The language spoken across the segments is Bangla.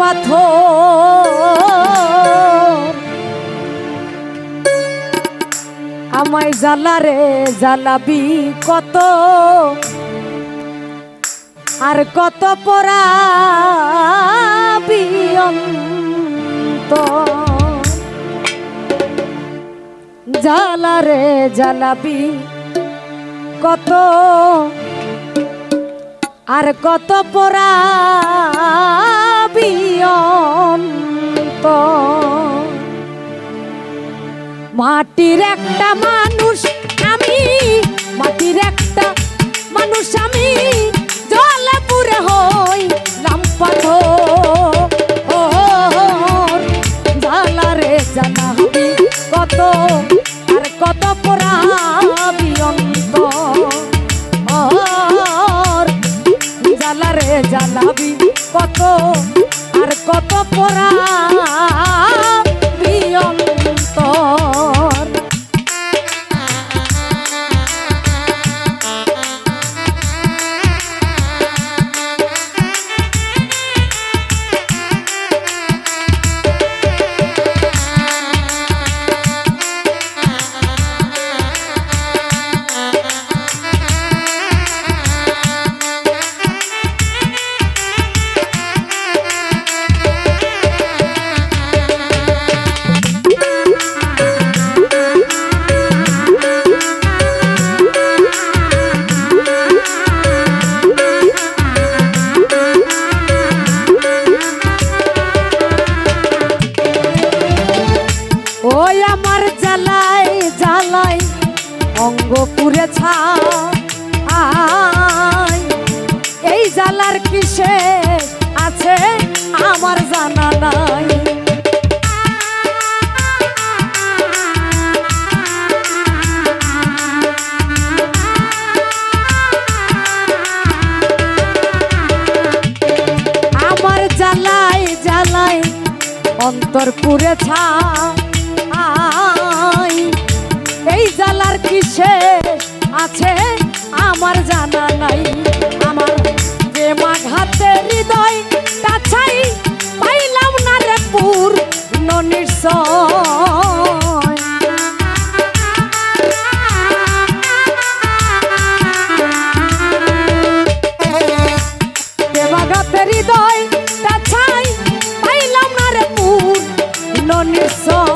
পাথর। আমায় জ্বালারে জ্বালাবি কত? আর কত পরাবি অন্তর? জ্বালারে জ্বালাবি কত? আর কত পরাবি অন্তর মাটির একটা মানুষ আমি মাটির একটা মানুষ আমি জলে পুরে হই রাম কত অঙ্গ পুরে ছাই। এই জ্বালার কিসে আছে আমার জানা নাই। আমার জ্বালাই জ্বালাই অন্তর পুরে জ্বালার কিসে আছে আমার জানা নাই। আমার যে মাঘাতে হৃদয় তাছাই পাইলাম না রে পুর নিশ্চয় হৃদয় তাছাই পাইলাম না রে পূর্ণ নিশ্চয়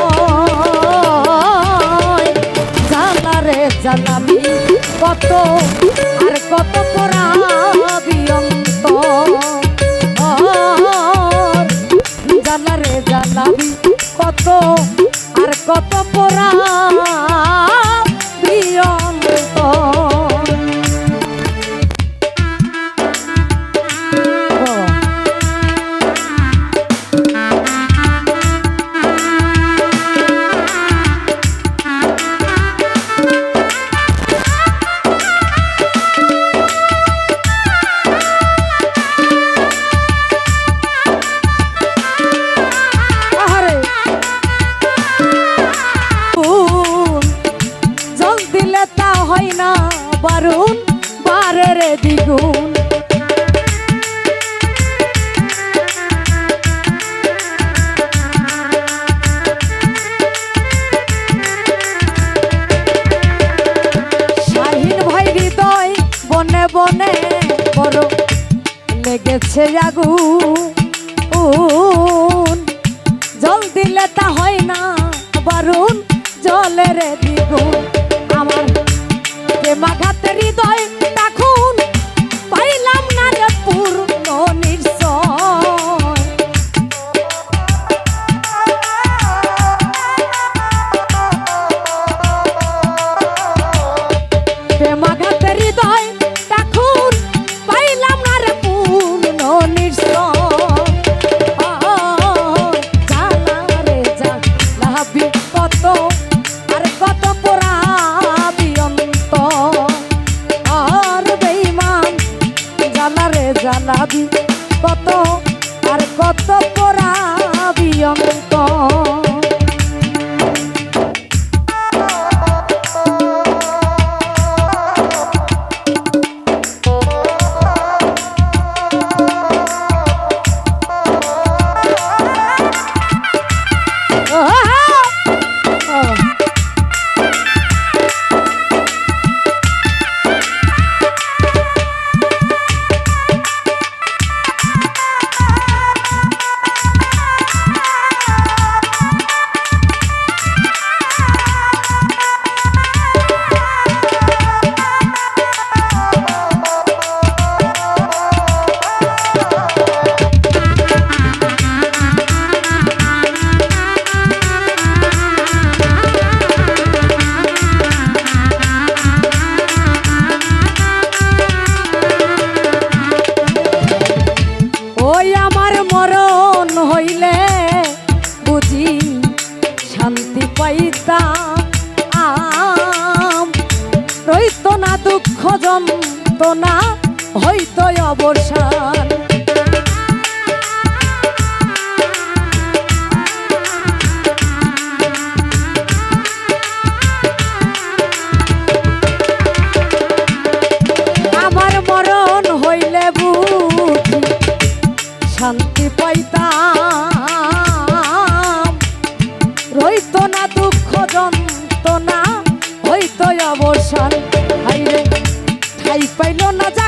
আর কত পরাবি অন্তর? জ্বালারে জ্বালাবি কত? আর কত পরাবি অন্তর? বনে বড় লেগেছে আগুন। জল দিলে তা হয় না বারুন জলের দ্বিগুণ। দিতা আম। রইত না দুঃখ যন্ত্রণা হইত অবসান। না